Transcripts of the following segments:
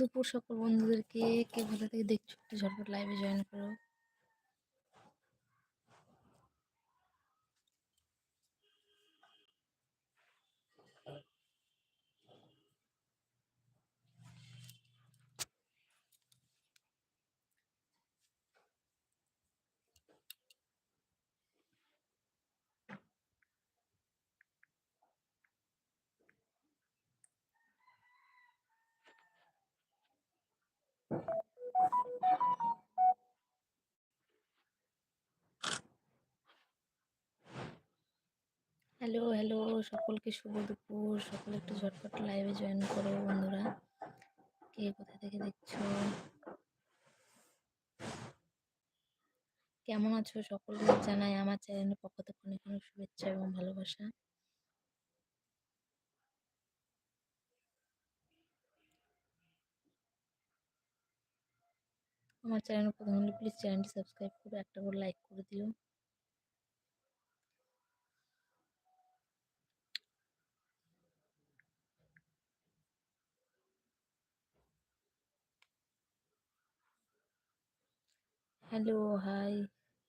দুপুর সকল বন্ধুদেরকে কে কোথা থেকে দেখছ একটু ঝটপট লাইভে জয়েন করো। হ্যালো হ্যালো, সকলকে শুভ দুপুর। সকলে একটু ঝটপট লাইভে জয়েন করো বন্ধুরা। কে কোথা থেকে দেখছ? কেমন আছো? সকলকে জানাই আমার চ্যানেলের পক্ষ থেকে অনেক অনেক শুভেচ্ছা এবং ভালোবাসা। আমার চ্যানেল প্রথম হলে প্লিজ চ্যানেলটি সাবস্ক্রাইব করে একটা করে লাইক করে দিও। Hello, hi.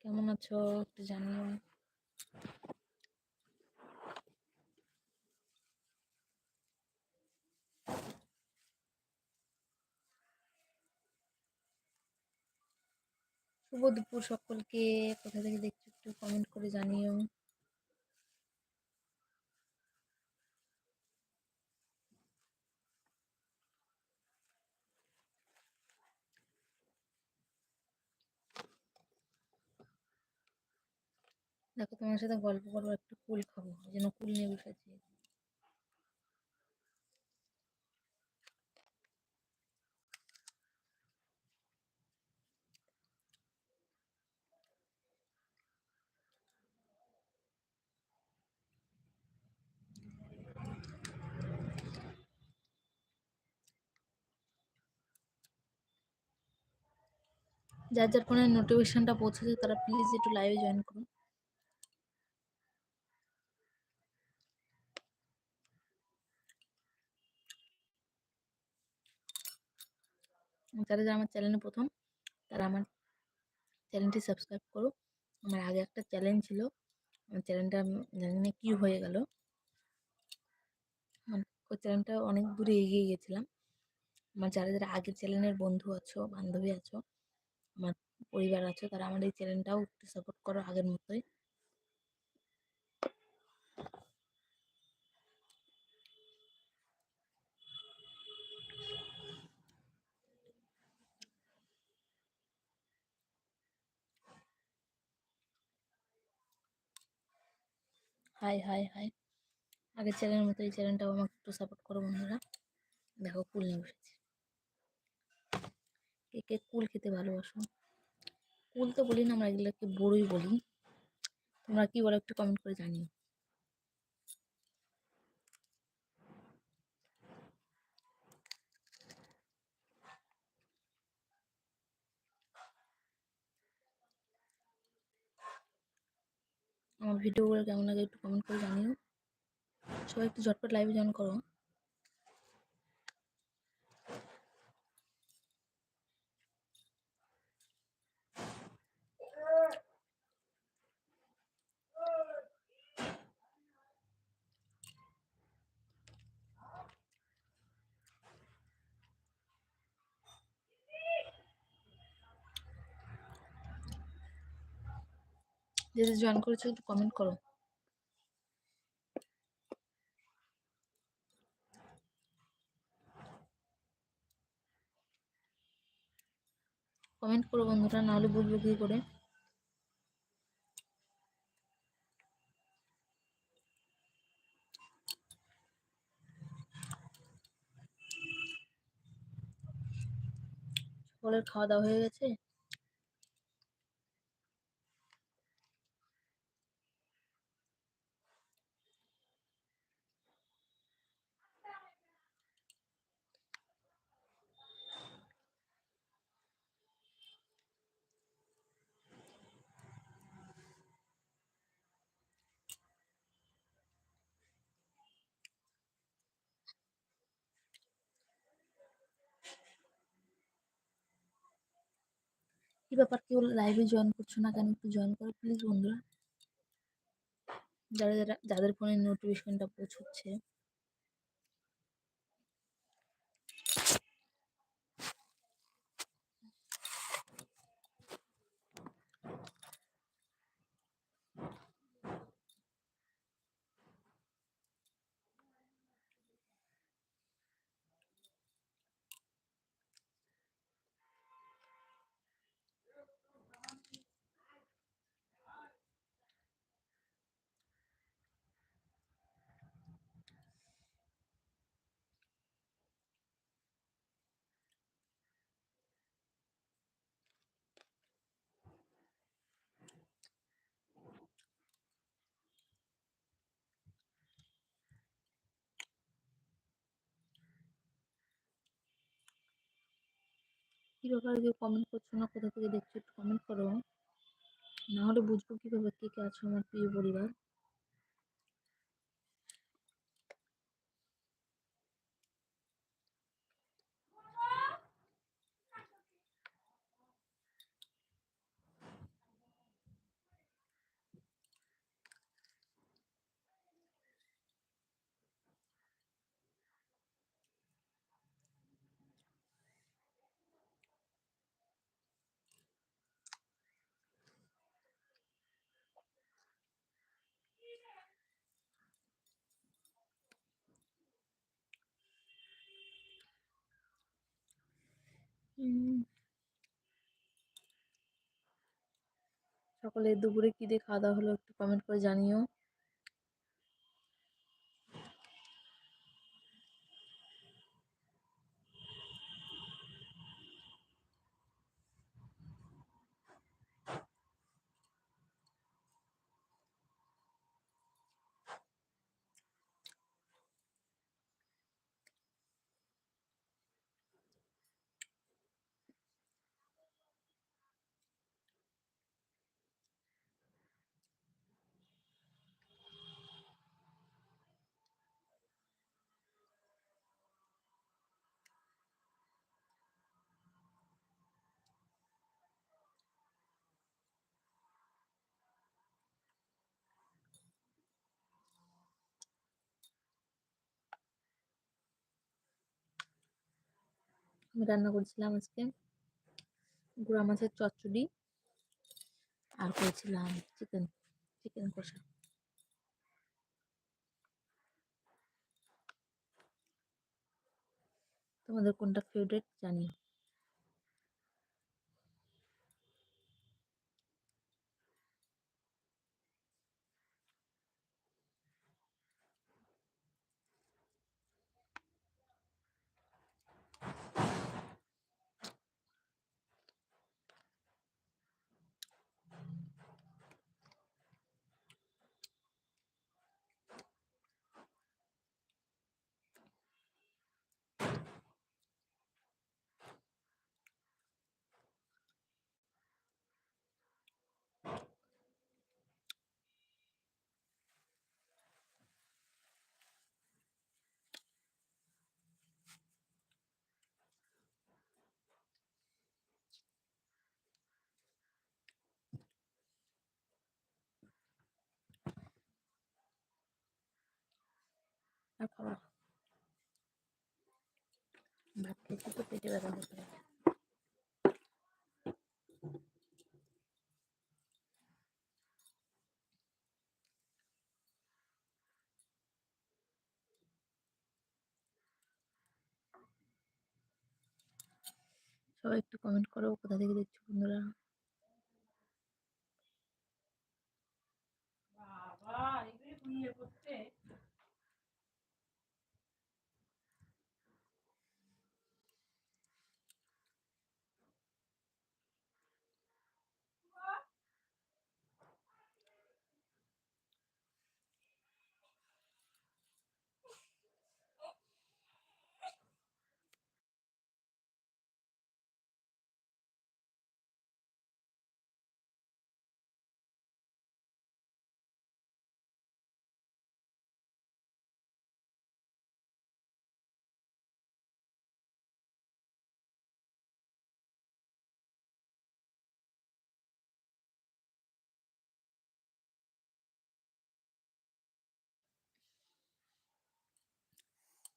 কেমন আছো? একটু জানিও। শুভ দুপুর সকলকে। কোথা থেকে দেখছ একটু কমেন্ট করে জানিও। দেখো তোমার সাথে গল্প করব, একটু কুল খাব ওই জন্য কুল নিয়ে বসেছি। যার যার ফোনে নোটিফিকেশনটা পৌঁছেছে, তারা প্লিজ একটু লাইভে জয়েন করুন। যারা আমার চ্যানেলে প্রথম, তারা আমার চ্যানেলটি সাবস্ক্রাইব করো আমার আগে একটা চ্যালেঞ্জ ছিল, আমার চ্যানেলটা জানি না কী হয়ে গেল। ওই চ্যানেলটা অনেক দূরে এগিয়ে গেছিলাম। আমার যারা যারা আগের চ্যানেলের বন্ধু আছো, বান্ধবী আছো, আমার পরিবার আছো, তারা আমার এই চ্যানেলটাও একটু সাপোর্ট করো আগের মতোই। Hi hi hi. আগের চ্যানেলের মতো এই চ্যানেলটাও আমাকে একটু সাপোর্ট করো বন্ধুরা। দেখো কুল নিয়ে বসেছি। কে কে কুল খেতে ভালোবাসো? কুল তো বলি না, আমরা এগুলোকে বড়ই বলি। তোমরা কী বলো একটু কমেন্ট করে জানিও। আমার ভিডিওগুলো কেমন লাগে একটু কমেন্ট করে জানিও। সবাই একটু ঝটপট লাইভে জয়েন করো। যে যে জয়েন করেছ একটু কমেন্ট করো। কমেন্ট করো বন্ধুরা, নাহলে বুঝব কী করে। সকলের খাওয়া দাওয়া হয়ে গেছে? ব্যাপার কেউ লাইভে জয়েন করছ না কেন একটু জয়েন করো প্লিজ বন্ধুরা। যারা যারা, যাদের ফোনে নোটিফিকেশনটা পৌঁছচ্ছে। কি ব্যাপার কেউ কমেন্ট করছ না? কোথা থেকে দেখছ একটু কমেন্ট করো। না হলে বুঝব কীভাবে, কে কে আছো আমার প্রিয় পরিবার। সকালে দুপুরে কী দিয়ে খাওয়া দাওয়া হলো একটু কমেন্ট করে জানিও। আমি রান্না করেছিলাম আজকে। গুঁড়া মাছের চচ্চড়ি আর করেছিলাম চিকেন চিকেন কষা। তোমাদের কোনটা ফেভারিট জানিও। আর খাব না। ভাত খেতে তো পেটে ব্যথা সবাই একটু কমেন্ট করো, কোথা থেকে দেখছ বন্ধুরা বাবা, এগুলো করতে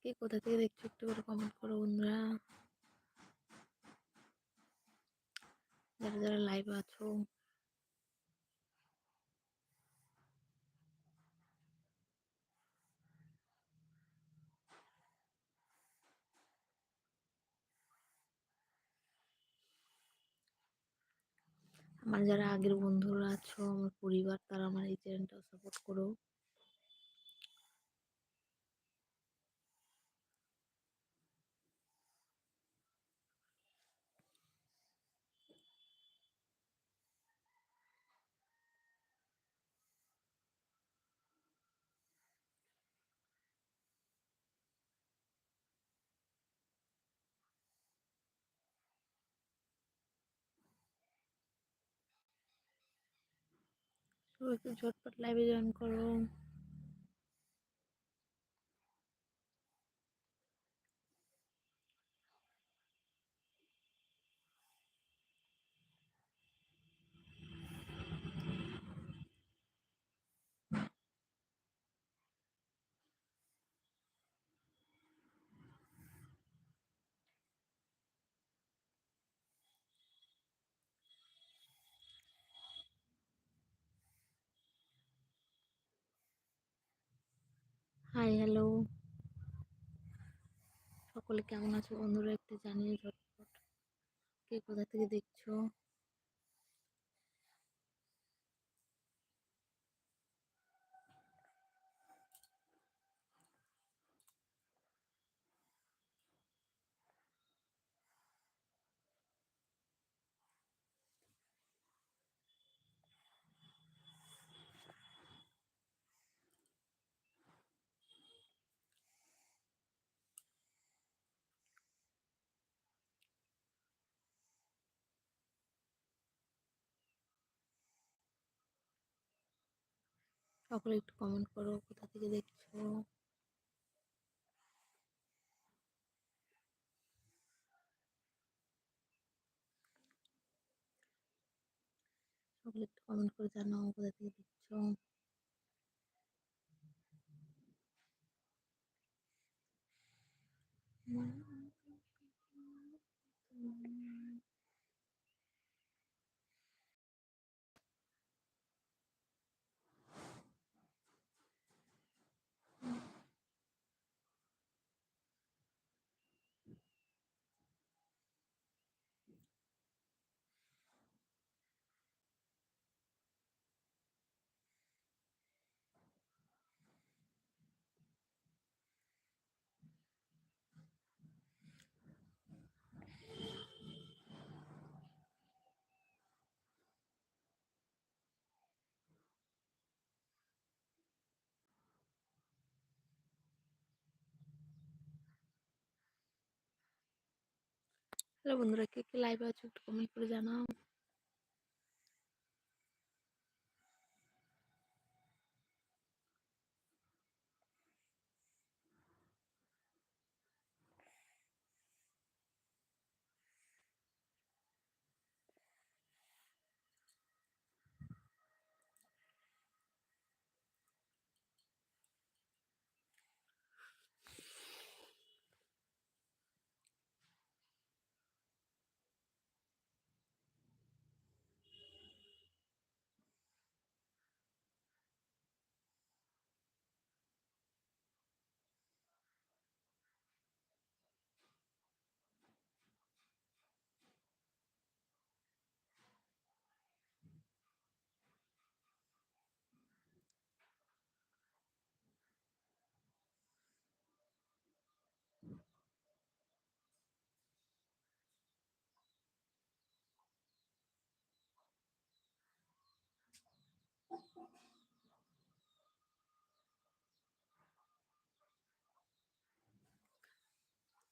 কে কোথা থেকে দেখছ একটু করে কমেন্ট করো বন্ধুরা। যারা যারা লাইভে আছো। আমার যারা আগের বন্ধুরা আছো, আমার পরিবার, তারা আমার এই চ্যানেলটা সাপোর্ট করো। সবাই একটু ঝটপট লাইভে জয়েন করো। হাই হ্যালো সকলে কেমন আছো বন্ধুরা একটু জানিয়ে ঝটপট কে কোথা থেকে দেখছ? সকলে একটু কমেন্ট করো, কোথা থেকে দেখছ? সকলে একটু কমেন্ট করে জানাও, কোথা থেকে দেখছ? হ্যালো বন্ধুরা কে কে লাইভ আছো একটু কমেন্ট করে জানাও।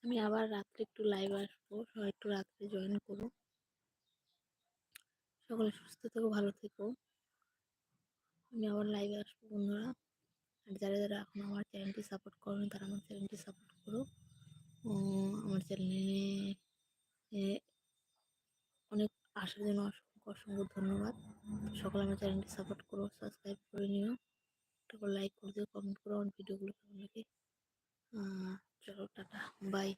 আমি আবার রাত্রে একটু লাইভ আসব। সবাই একটু রাত্রে জয়েন করো। সকলে সুস্থ থেকো, ভালো থেকো। আমি আবার লাইভে আসব, বন্ধুরা। আর যারা যারা এখন আমার চ্যানেলটি সাপোর্ট করো তারা আমার চ্যানেলটি সাপোর্ট করো। আমার চ্যানেলে অনেক আসার জন্য অসংখ্য অসংখ্য ধন্যবাদ। সকলে আমার চ্যানেলটি সাপোর্ট করো সাবস্ক্রাইব করে নিও। একটা করে লাইক করে দিও কমেন্ট করো আমার ভিডিওগুলো কেমন লাগে। চলো টাটা বাই